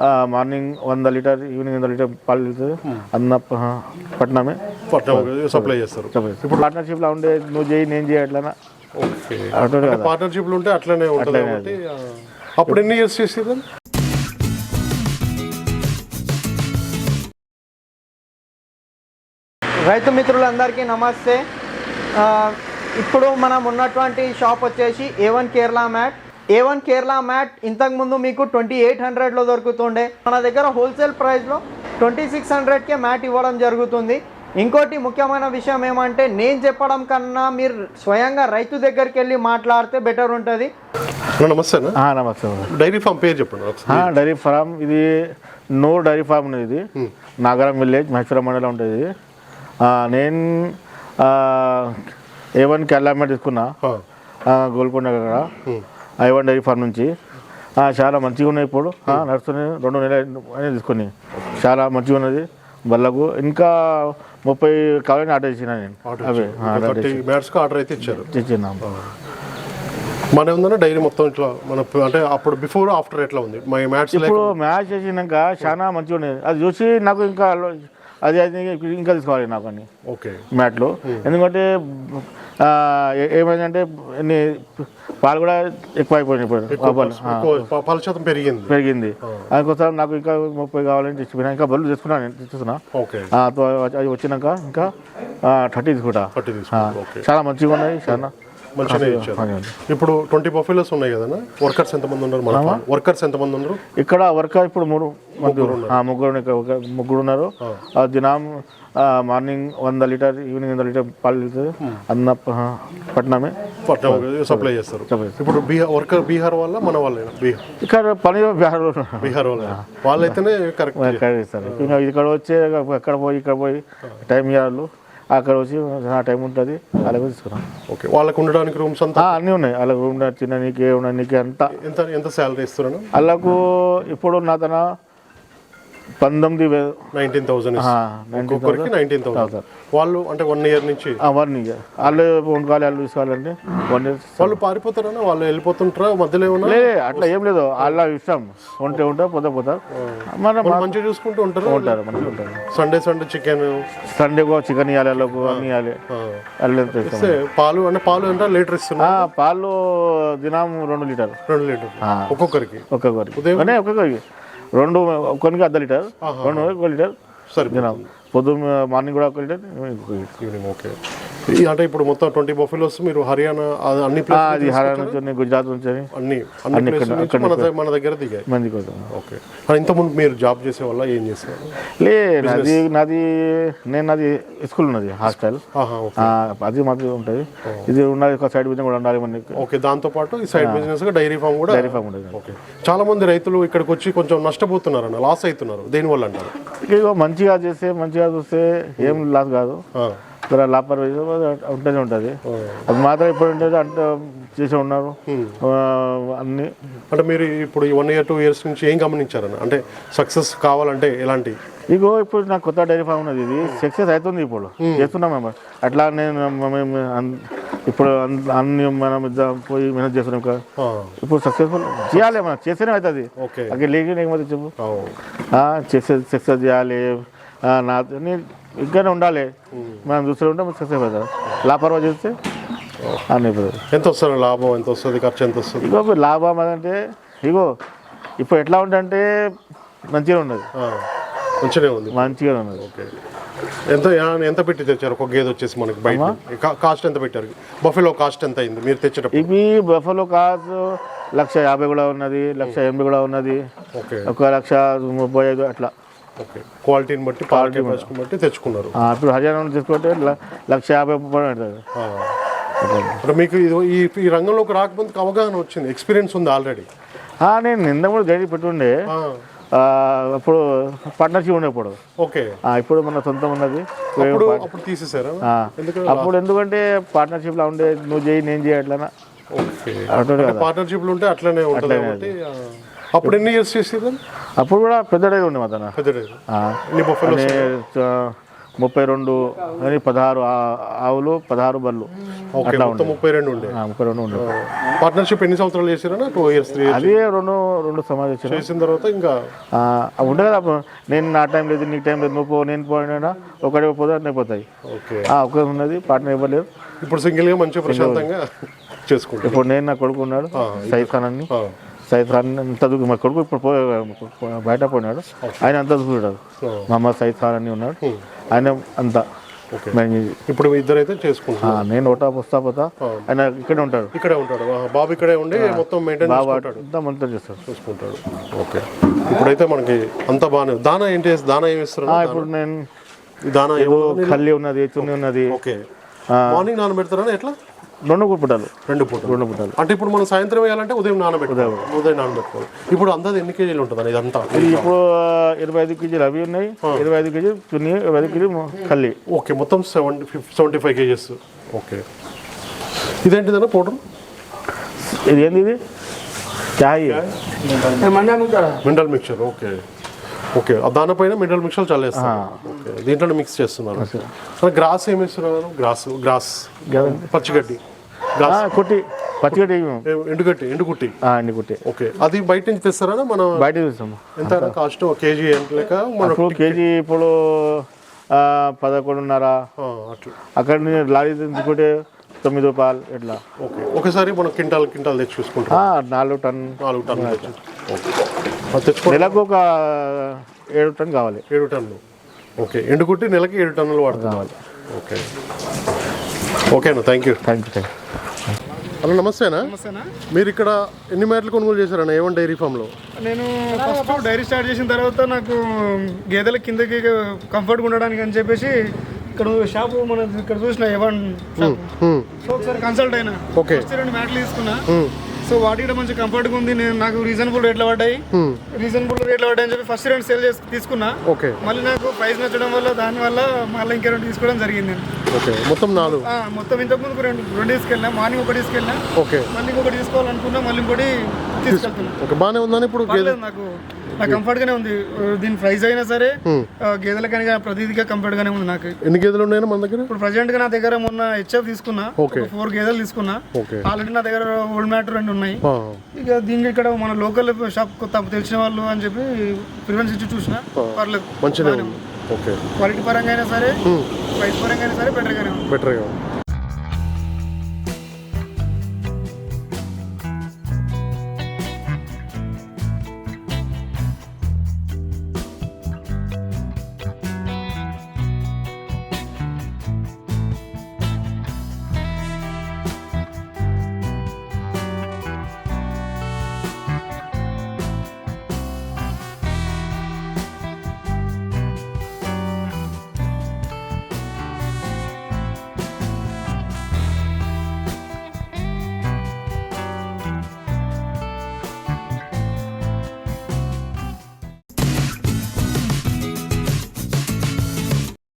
ఆ, మార్నింగ్ వంద litre evening వంద లీటర్ పాలు వెళ్తుంది అన్న పట్నమే. పట్నం సప్లై చేస్తారు. ఇప్పుడు పార్ట్నర్షిప్లో ఉండే నువ్వు చేయి నేను చేయి అట్లా పార్ట్నర్షిప్లు ఉంటే అట్లనే ఉంటుంది ఆ, అప్పుడు ఎన్ని ఇయర్స్ చేసేది రైతు మిత్రులందరికీ నమస్తే. ఇప్పుడు మనం ఉన్నటువంటి షాప్ వచ్చేసి A one Kerala mat. A one Kerala mat ఇంతకుముందు మీకు ట్వంటీ ఎయిట్ హండ్రెడ్లో దొరుకుతుండే. మన దగ్గర హోల్సేల్ ప్రైస్లో ట్వంటీ సిక్స్ హండ్రెడ్కే మ్యాట్ ఇవ్వడం జరుగుతుంది. ఇంకోటి ముఖ్యమైన విషయం ఏమంటే నేను చెప్పడం కన్నా మీరు స్వయంగా రైతు దగ్గరికి వెళ్ళి మాట్లాడితే బెటర్ ఉంటుంది. ఆ, నమస్తే డైరీ ఫామ్ పేరు చెప్పండి డైరీ ఫామ్ ఇది నో డైరీ ఫామ్ ఇది. నాగరం విలేజ్ మహేశ్వరం మండలం ఉంటుంది నేను ఏ వన్ క్యాలామెట్ తీసుకున్నా. Golconda I one dairy farm నుంచి. చాలా మంచిగా ఉన్నాయి ఇప్పుడు. ఆ, నడుస్తున్నాయి. రెండు నెలలు అనేది తీసుకొని. చాలా మంచిగా ఉన్నది. బల్లకు ఇంకా ముప్పై కావాలని ఆర్డర్ ఇచ్చిన నేను. అవి ఆర్డర్ అయితే ఇచ్చారు. మన ఉందన్న డైరీ మొత్తం ఇట్లా మన అంటే అప్పుడు బిఫోర్ ఆఫ్టర్ ఎట్లా ఉంది? మా మ్యాట్స్ ఇప్పుడు మ్యాచ్ చేసినాక చాలా మంచిగా ఉన్నది అది చూసి నాకు ఇంకా అది అది ఇంకా తీసుకోవాలి నాకు అని ఓకే. మ్యాట్లు. ఎందుకంటే ఏమైందంటే పాలు కూడా ఎక్కువ అయిపోయినాయి పాలు. శాతం పెరిగింది. పెరిగింది. అందుకోసం నాకు ఇంకా ముప్పై కావాలని తెచ్చిపోయినా ఇంకా బళ్ళు తెచ్చుకున్నా నేను తెచ్చుకున్నా అది వచ్చినాక ఇంకా థర్టీ తీసుకుంటా. చాలా మంచిగా ఉన్నాయి చాలా మంచిగానే ఇచ్చారు. ఇప్పుడు ట్వంటీ బఫెలోస్ ఉన్నాయి కదా వర్కర్స్ ఎంతమంది ఉన్నారు మన వర్కర్స్ ఎంతమంది ఉన్నారు? ఇక్కడ వర్క్ ఇప్పుడు మూడు ముగ్గురు. ఒక ముగ్గురు ఉన్నారు. ఆ, దినం మార్నింగ్ వంద లీటర్ ఈవినింగ్ వంద లీటర్ పాలు వెళ్తుంది అన్న ప- పట్నమే. పట్నం సప్లై చేస్తారు. ఇప్పుడు బీహార్ వర్కర్ బీహార్ వాళ్ళ మన వాళ్ళే బీహార్. ఇక్కడ పని బీహార్లో బీహార్ వాళ్ళే. వాళ్ళైతేనే కరెక్ట్. ఇంకా ఇక్కడ వచ్చి అక్కడ పోయి ఇక్కడ పోయి టైం ఇవ్వాలి అక్కడ వచ్చి నా టైం ఉంటుంది అలాగే తీసుకున్నాం ఓకే వాళ్ళకు ఉండడానికి రూమ్స్ అంతా? అన్నీ ఉన్నాయి. అలాగే రూమ్ చిన్న నీకు ఏమన్నా నీకు అంతా. ఎంత ఎంత శాలరీ ఇస్తున్నాను వాళ్ళకు ఇప్పుడు నా తన పంతొమ్మిది వేలు నైన్టీన్ థౌసండ్ ఒక్కొక్కరికి నైన్టీన్ థౌసండ్. వాళ్ళు అంటే వన్ ఇయర్ నుంచి. వన్ ఇయర్ వాళ్ళు వండుకోవాలి వాళ్ళు తీసుకోవాలంటే వన్ ఇయర్ వాళ్ళు పారిపోతారన్నా వాళ్ళు వెళ్ళిపోతుంటారా మధ్యలో ఏమన్నా? లే అట్లా ఏం లేదు. వాళ్ళ ఇష్టం. ఉంటే ఉంటే పోతే పోతారు మన మంచిగా చూసుకుంటూ ఉంటారు? ఉంటారు సండే సండే చికెన్ సండే కూడా చికెన్ ఇవ్వాలి వాళ్ళకు అన్ని ఇవ్వాలి వాళ్ళు పాలు అంటే పాలు ఎంత? లీటర్ ఇస్తున్నా పాలు దినం రెండు లీటర్ రెండు లీటర్ ఒక్కొక్కరికి. ఒక్కొక్కరికి. ఒక్కొక్కరికి. రెండు ఒక్కొక్కరికి అర్ధ లీటర్ రెండు ఒక లీటర్. సరే పొద్దున్న మార్నింగ్ కూడా ఒక ఈవినింగ్ ఓకే. అంటే ఇప్పుడు మొత్తం ట్వంటీ బఫెలోస్ మీరు హర్యానా అన్ని అది హర్యానా నుంచి గుజరాత్ నుంచి అన్ని అన్ని ప్లేస్ నుంచి మన దగ్గర దిగాయి. మంది కోసం. ఓకే. మరి ఇంతకుముందు మీరు జాబ్ చేసే వల్ల ఏం చేసేవాళ్ళు? లే నాది నాది నేను నాది స్కూల్ ఉన్నది హాస్టల్. అది మాది ఉంటుంది. ఇది ఉన్నది ఒక సైడ్ బిజినెస్ కూడా ఉండాలి మనకి. ఓకే దాంతో పాటు ఈ సైడ్ బిజినెస్ డైరీ ఫామ్ కూడా డైరీ ఫామ్ ఉంటుంది ఓకే. చాలా మంది రైతులు ఇక్కడికి వచ్చి కొంచెం నష్టపోతున్నారు అన్న లాస్ అవుతున్నారు. దేని వల్ల అంటారు మంచిగా చేస్తే మంచిగా చూస్తే ఏం లాస్ కాదు. జర లాపర్ ఉంటూనే ఉంటుంది. అది మాత్రం ఇప్పుడు ఉంటుంది అంటే చేసి ఉన్నారు. ఆ, అన్ని. అంటే మీరు ఇప్పుడు ఈ వన్ ఇయర్ టూ ఇయర్స్ నుంచి ఏం గమనించారన్న? అంటే సక్సెస్ కావాలంటే ఎలాంటి? ఇగో ఇప్పుడు నాకు కొత్త డైరీ ఫామ్ ఉన్నది ఇది. సక్సెస్ అవుతుంది ఇప్పుడు. చేస్తున్నాం మేము. అట్లా నేను మేము ఇప్పుడు అన్- అన్ని మనం పోయి మేనేజ్ చేస్తున్నాం కదా ఇప్పుడు సక్సెస్ఫుల్ చేయాలి మనం. చేస్తేనే అవుతుంది. ఓకే లేకపోతే చెప్పు. సక్సెస్ చేయాలి. నా ఇక్కడనే ఉండాలి. మనం చూస్తూ ఉంటే సక్సెస్ అవుతాం లాపర్వా చేస్తే అని అయిపోతుంది ఎంత వస్తుంది లాభం? ఎంత వస్తుంది ఖర్చు ఎంత వస్తుంది ఇగో లాభం అంటే ఇగో ఇప్పుడు ఎట్లా ఉందంటే మంచిగా ఉన్నది. ఆ, మంచిగానే ఉంది. మంచిగా ఉన్నది. ఓకే. ఎంత ఎంత పెట్టి తెచ్చారు? ఒక గేదె వచ్చేసి మనకి బయట. కాస్ట్ ఎంత పెట్టారు? బఫెలో కాస్ట్ ఎంత అయింది మీరు తెచ్చేటప్పుడు? ఇవి బఫలో కాదు లక్ష యాభై కూడా ఉన్నది లక్ష ఎనభై కూడా ఉన్నది. ఓకే. ఒక లక్ష ముప్పై ఐదు అట్లా. క్వాలిటీని బట్టి కెపాసిటీని బట్టి తెచ్చుకున్నారు. ఇప్పుడు హర్యానా నుంచి ల- లక్ష యాభై ఆ. అంటే మీకు ఇది ఈ ఈ రంగంలోకి రాకముందుకు అవగాహన వచ్చింది ఎక్స్పీరియన్స్ ఉంది ఆల్రెడీ. నేను నిన్న కూడా గైడ్ పెట్టుండే. అప్పుడు పార్ట్నర్షిప్ ఉండే ఇప్పుడు. ఓకే. ఇప్పుడు మన సొంతం ఉన్నది. అప్పుడు తీసేసారా అప్పుడు ఎందుకంటే పార్ట్నర్షిప్లో ఉండే నువ్వు చేయి నేను చేయి అట్లా పార్ట్నర్షిప్లు ఉంటే అట్లనే ఉంటుంది. అప్పుడు ఎన్ని ఇయర్స్ చేసేది అప్పుడు కూడా పెద్ద డైరీ ఉండే మా తన. పెద్ద ముప్పై రెండు అని పదహారు ఆవులు పదహారు బళ్ళు. అట్లా ముప్పై రెండు ఉండే. ముప్పై రెండు ఉండే. పార్ట్నర్షిప్ ఎన్ని సంవత్సరాలు చేసిరా టూ ఇయర్స్ త్రీ అది రెండు రెండు సమాజం చేసిన. తర్వాత ఇంకా? ఉండే కదా నేను నా టైం లేదు నీ టైం లేదు. నువ్వు పో నేను పోయినా ఒకటి పోతే అన్నీ పోతాయి. ఒకే ఉన్నది పార్ట్నర్ ఇవ్వలేదు ఇప్పుడు సింగిల్గా మంచిగా ప్రశాంతంగా చేసుకుంటారు. ఇప్పుడు నేను నా కొడుకు ఉన్నాడు సైద్ ఖాన్ అని సైద్ ఖాన్ అంత దూకు మా కొడుకు ఇప్పుడు పోయి బయట పోయినాడు. ఆయన అంతా చూసుకుంటాడు మహమ్మద్ సైద్ ఖాన్ అని ఉన్నాడు. ఆయన అంతా ఇప్పుడు ఇద్దరైతే చేసుకుంటారు ఆ, నేను ఒకటా వస్తా పోతా. ఆయన ఇక్కడే ఉంటాడు. ఇక్కడే ఉంటాడు. బాబు ఇక్కడే ఉండి మొత్తం మెయింటైన్ అంతా మొత్తం చేస్తాడు. చూసుకుంటాడు. ఓకే. ఇప్పుడైతే మనకి అంత బాగానే దానా ఏంటి దానా ఏమి ఇస్తారు ఇప్పుడు నేను దానా ఏమో కల్లి ఉన్నది చున్ని ఉన్నది. ఓకే. మార్నింగ్ నానబెడతారా? ఎట్లా? రెండు పుట్టాలు రెండు పూటలు. రెండు పుట్టాలు అంటే ఇప్పుడు మనం సాయంత్రం వేయాలంటే ఉదయం నానబెట్టుకోవాలి. ఉదయం. నానబెట్టుకోవాలి. ఇప్పుడు అందాది ఎన్ని కేజీలు ఉంటుంది ఇదంతా ఇది ఇప్పుడు ఇరవై ఐదు కేజీలు అవి ఉన్నాయి. ఇరవై ఐదు కేజీ చున్ని ఇరవై ఐదు కేజీ కల్లి. ఓకే మొత్తం సెవెంటీ ఫిఫ్ సెవెంటీ ఫైవ్ కేజెస్. ఓకే. ఇదేంటిదన్నా పౌడర్? ఇది ఏంది ఇది? చాయ్. Mineral mixture okay. ఓకే. దానిపైన మినరల్ మిక్చర్ చల్లేస్తారు. ఓకే. దీంట్లో మిక్స్ చేస్తున్నారు. అసలు గ్రాస్ ఏమి ఇస్తున్నారు గ్రాస్ గ్రాస్. పచ్చిగడ్డి. కుట్టి. పచ్చిగడ్డి ఎండుగడ్డి ఎండుగుట్టి. అండి కుట్టి ఓకే. అది బయట నుంచి తెస్తారా? మనం బయట చూస్తాము ఎంత కాస్ట్ కేజీ ఎంత లెక్క? మన కేజీ ఇప్పుడు పదకొండున్నర. అక్కడ లారీ తీసుకుంటే తొమ్మిది రూపాయలు ఇట్లా ఓకే. ఒకసారి మనం క్వింటాల్ క్వింటాల్ తెచ్చి చూసుకుంటాం. నాలుగు టన్ నాలుగు తెచ్చి ఓకే. నెలకు ఒక ఏడు టన్ కావాలి. ఏడు టన్నులు. ఓకే. ఎండుగుట్టి నెలకి ఏడు టన్నులు వాడుతున్నాం ఓకే. ఓకే అన్న thank you thank you thank hello నమస్తేనా? మీరు ఇక్కడ ఎన్ని మేటలు కొనుగోలు చేశారన్న ఏవన్ డైరీ ఫామ్లో? నేను ఫస్ట్ డైరీ స్టార్ట్ చేసిన తర్వాత నాకు గేదెల కిందకి కంఫర్ట్గా ఉండడానికి అని చెప్పేసి ఇక్కడ షాపు మన ఇక్కడ చూసిన సో ఒకసారి కన్సల్ట్ అయినా. ఓకే. రెండు మ్యాట్లు తీసుకున్నా. సో వాటి కూడా మంచి కంఫర్ట్గా ఉంది. నేను నాకు రీజనబుల్ రేట్లు పడ్డాయి. రీజనబుల్ రేట్లు పడ్డాయి అని చెప్పి ఫస్ట్ రెండు సేల్ చేసి తీసుకున్నా. ఓకే. మళ్ళీ నాకు ప్రైస్ నచ్చడం వల్ల దాని వల్ల మళ్ళీ ఇంకా రెండు తీసుకోవడం జరిగింది. ఓకే. మొత్తం నాలుగు? మొత్తం ఇంతకుముందు రెండు రెండు తీసుకెళ్ళినా మార్నింగ్ ఒకటి తీసుకెళ్ళినా ఓకే. మళ్ళీ ఇంకొకటి తీసుకోవాలనుకున్నా మళ్ళీ ఇంకోటి తీసుకెళ్తున్నా. ఓకే. బాగానే ఉందని ఇప్పుడు నాకు. నాకు కంఫర్ట్ గానే ఉంది. దీని ప్రైస్ అయినా సరే ఆ, గేదెలకని కానీ ప్రతిదిగా కంఫర్ట్ గానే ఉంది నాకు. ఎన్ని గేదెలు ఉన్నాయన్నా మన దగ్గర? ఇప్పుడు ప్రజెంట్గా నా దగ్గర మొన్న హెచ్ఎఫ్ తీసుకున్నా. ఫోర్ గేదెలు తీసుకున్నా. ఆల్రెడీ నా దగ్గర ఓల్డ్ మ్యాటర్ రెండు ఉన్నాయి. ఇక దీనికి ఇక్కడ మన లోకల్ షాప్ కొత్త తెలిసిన వాళ్ళు అని చెప్పి ప్రిఫరెన్స్ ఇచ్చి చూసిన పర్లేదు. మంచిగా క్వాలిటీ పరంగా అయినా సరే ప్రైస్ పరంగా అయినా సరే బెటర్ గానే ఉంది. బెటర్గా ఉంది.